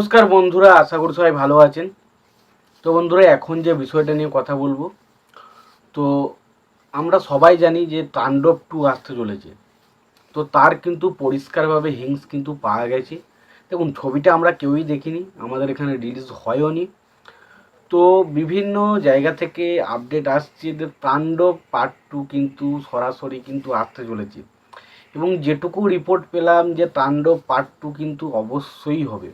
নমস্কার বন্ধুরা, আশা করি সবাই ভালো আছেন। তো বন্ধুরা, এখন যে বিষয়টা নিয়ে কথা বলব, তো আমরা সবাই জানি যে তাণ্ডব টু আসতে চলেছে। তো তার কিন্তু পরিষ্কারভাবে হিংস কিন্তু পাওয়া গেছে। দেখুন, ছবিটা আমরা কেউই দেখিনি, আমাদের এখানে রিলিজ হয়ও নি। তো বিভিন্ন জায়গা থেকে আপডেট আসছে যে তাণ্ডব পার্ট টু কিন্তু সরাসরি কিন্তু আসতে চলেছে। এবং যেটুকু রিপোর্ট পেলাম যে তাণ্ডব পার্ট টু কিন্তু অবশ্যই হবে।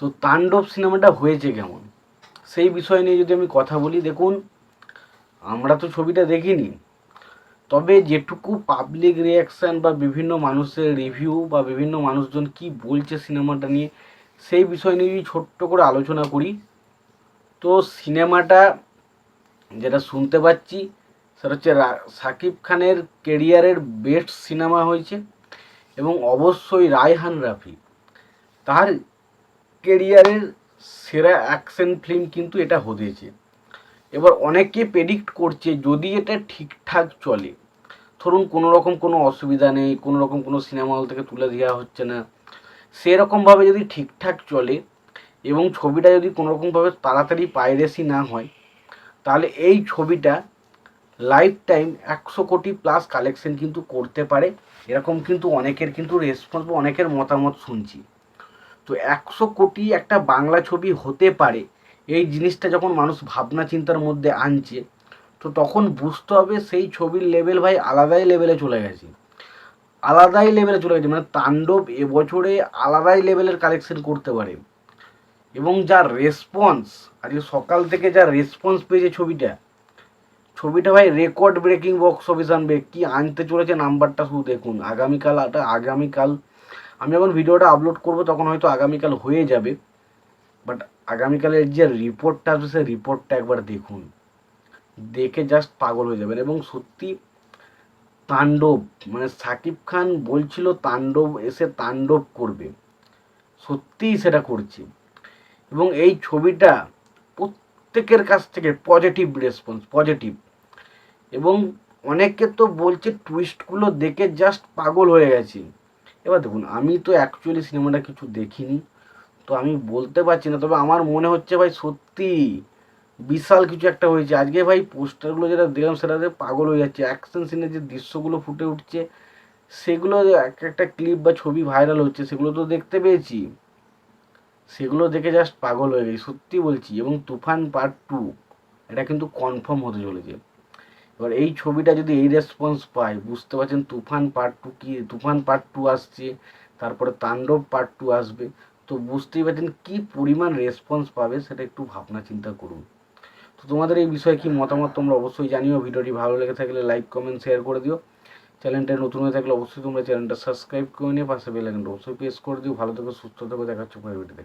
তো তাণ্ডব সিনেমাটা হয়েছে কেমন? সেই বিষয় নিয়ে যদি আমি কথা বলি, দেখুন, আমরা তো ছবিটা দেখিনি। তবে যেটুকু পাবলিক রিয়াকশান বা বিভিন্ন মানুষের রিভিউ বা বিভিন্ন মানুষজন কি বলছে সিনেমাটা নিয়ে, সেই বিষয় নিয়ে যদি ছোট্ট করে আলোচনা করি, তো সিনেমাটা যেটা শুনতে পাচ্ছি, সেটা হচ্ছে শাকিব খানের কেরিয়ারের বেস্ট সিনেমা হয়েছে এবং অবশ্যই রায়হান রাফি। তার কেরিয়ারের সেরা অ্যাকশন ফিল্ম কিন্তু এটা হতেছে। এবার অনেকে প্রেডিক্ট করছে যদি এটা ঠিকঠাক চলে, ধরুন কোনো রকম কোনো অসুবিধা নেই কোনো রকম কোনো সিনেমা হল থেকে তুলে দেওয়া হচ্ছে না, সেরকমভাবে যদি ঠিকঠাক চলে এবং ছবিটা যদি কোনো রকমভাবে তাড়াতাড়ি পাইরেসি না হয়, তাহলে এই ছবিটা লাইফ টাইম একশো কোটি প্লাস কালেকশন কিন্তু করতে পারে। এরকম কিন্তু অনেকের কিন্তু রেসপন্স বা অনেকের মতামত শুনছি। তো একশো কোটি একটা বাংলা ছবি হতে পারে। এই জিনিসটা যখন মানুষ ভাবনা চিন্তার মধ্যে আনছে, তো তখন বুঝতে হবে সেই ছবির লেভেল ভাই আলাদাই লেভেলে চলে গেছে। আলাদাই লেভেলে চলে গেছে মানে তাণ্ডব এবছরে আলাদাই লেভেলের কালেকশন করতে পারে। এবং যার রেসপন্স আজকে সকাল থেকে যা রেসপন্স পেয়েছে ছবিটা ছবিটা ভাই রেকর্ড ব্রেকিং বক্স অফিস আনবে। কি আনতে চলেছে নাম্বারটা শুধু দেখুন। আগামীকাল আগামীকাল আমি যখন ভিডিওটা আপলোড করব তখন হয়তো আগামীকাল হয়ে যাবে বাট আগামীকালের যে রিপোর্টটা আসবে সেই রিপোর্টটা একবার দেখুন। দেখে জাস্ট পাগল হয়ে যাবেন এবং সত্যি তাণ্ডব মানে সাকিব খান বলছিল তাণ্ডব এসে তাণ্ডব করবে। সত্যিই সেটা করছে। এবং এই ছবিটা প্রত্যেকের কাছ থেকে পজিটিভ রেসপন্স পজিটিভ এবং অনেকে তো বলছে টুইস্টগুলো দেখে জাস্ট পাগল হয়ে গেছে। এবার দেখুন, আমি তো অ্যাকচুয়ালি সিনেমাটা কিছু দেখিনি, তো আমি বলতে পারছি না, তবে আমার মনে হচ্ছে ভাই সত্যি বিশাল কিছু একটা হয়েছে। আজকে ভাই পোস্টারগুলো যেটা দেখলাম, সেটাতে পাগল হয়ে যাচ্ছে। অ্যাকশন সিনের যে দৃশ্যগুলো ফুটে উঠছে, সেগুলো এক একটা ক্লিপ বা ছবি ভাইরাল হচ্ছে, সেগুলো তো দেখতে পেয়েছি। সেগুলো দেখে জাস্ট পাগল হয়ে গেছি, সত্যি বলছি। এবং তুফান পার্ট টু এটা কিন্তু কনফার্ম হতে চলেছে। এবার এই ছবিটা যদি এই রেসপন্স পায়, বুঝতে পারছেন তুফান পার্ট টু কি, তুফান পার্ট টু আসছে, তারপরে তাণ্ডব পার্ট টু আসবে, তো বুঝতেই পারছেন কী পরিমাণ রেসপন্স পাবে সেটা একটু ভাবনা চিন্তা করুন। তো তোমাদের এই বিষয়ে কি মতামত তোমরা অবশ্যই জানিও, ভিডিওটি ভালো লেগে থাকলে লাইক কমেন্ট শেয়ার করে দিও। চ্যানেলটা নতুন হয়ে থাকলে অবশ্যই তোমরা চ্যানেলটা সাবস্ক্রাইব করে নিয়ে পাশে বেল অবশ্যই প্রেস করে দিও। ভালো থেকো, সুস্থ থেকো দেখাচ্ছ পরের ভিডিওতে